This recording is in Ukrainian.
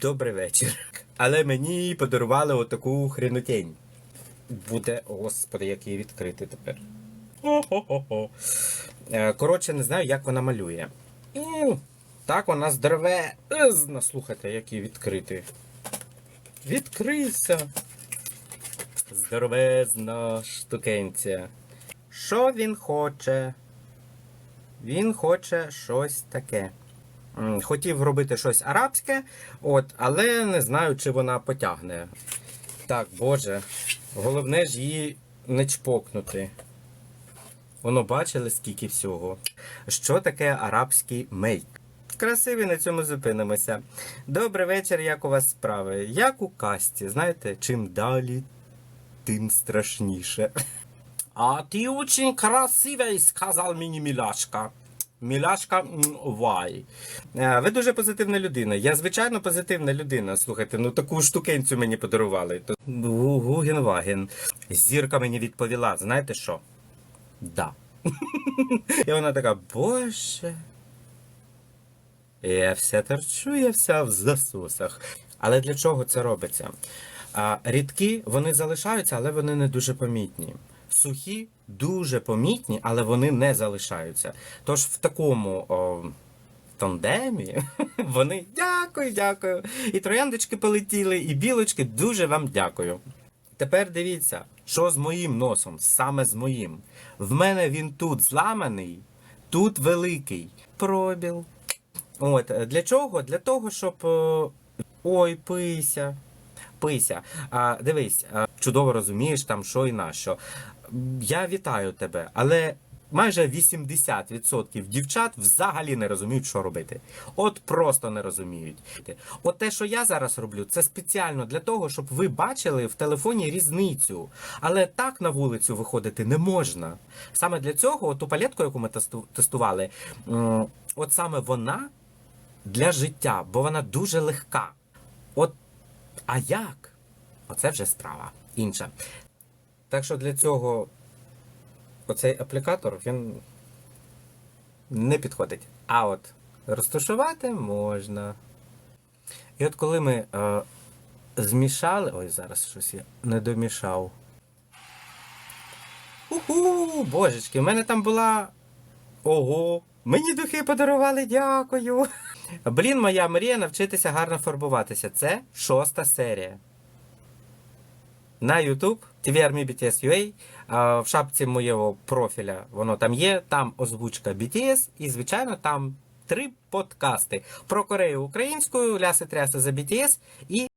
Добрий вечір. Але мені подарували отаку хренотень. Буде, господи, як її відкрити тепер. О-хо-хо-хо. Е, Коротше, не знаю, як вона малює. Так, вона здоровезна. Слухайте, як її відкрити. Відкрийся. Здоровезна штукенція. Що він хоче? Він хоче щось таке. Хотів робити щось арабське, от, але не знаю, чи вона потягне. Так, Боже, головне ж її не чпокнути. Воно бачили, скільки всього. Що таке арабський мейк? Красиві на цьому зупинимося. Добрий вечір, як у вас справи? Як у касті, знаєте, чим далі, тим страшніше. А ти очень красивий, сказав мені Мілашка. Мілашка м, вай. Е, Ви дуже позитивна людина. Я звичайно позитивна людина. Слухайте, ну таку штукенцю мені подарували. Гугенваген. Зірка мені відповіла, знаєте що? Да. І вона така, боже. Я вся торчу, я вся в засосах. Але для чого це робиться? Рідкі вони залишаються, але вони не дуже помітні. Сухі дуже помітні, але вони не залишаються. Тож в такому о, тандемі вони дякую, дякую. І трояндочки полетіли, і білочки дуже вам дякую. Тепер дивіться, що з моїм носом, саме з моїм. В мене він тут зламаний, тут великий пробіл. От для чого? Для того, щоб. Ой, пися. Пися. А, дивись, чудово розумієш там, що і на що. Я вітаю тебе, але майже 80% дівчат взагалі не розуміють, що робити. От просто не розуміють. От те, що я зараз роблю, це спеціально для того, щоб ви бачили в телефоні різницю. Але так на вулицю виходити не можна. Саме для цього ту палетку, яку ми тестували, от саме вона для життя, бо вона дуже легка. От, а як? Оце вже справа інша. Так що для цього оцей аплікатор він не підходить. А от розташувати можна. І от коли ми е, змішали. Ой, зараз щось я не домішав. Уху, божечки, в мене там була. Ого, мені духи подарували, дякую. Блін, моя мрія навчитися гарно фарбуватися. Це шоста серія. На YouTube TV Army BTS UA. В шапці моєго профіля воно там є. Там озвучка BTS, і, звичайно, там три подкасти про Корею українською, ляси тряси за BTS і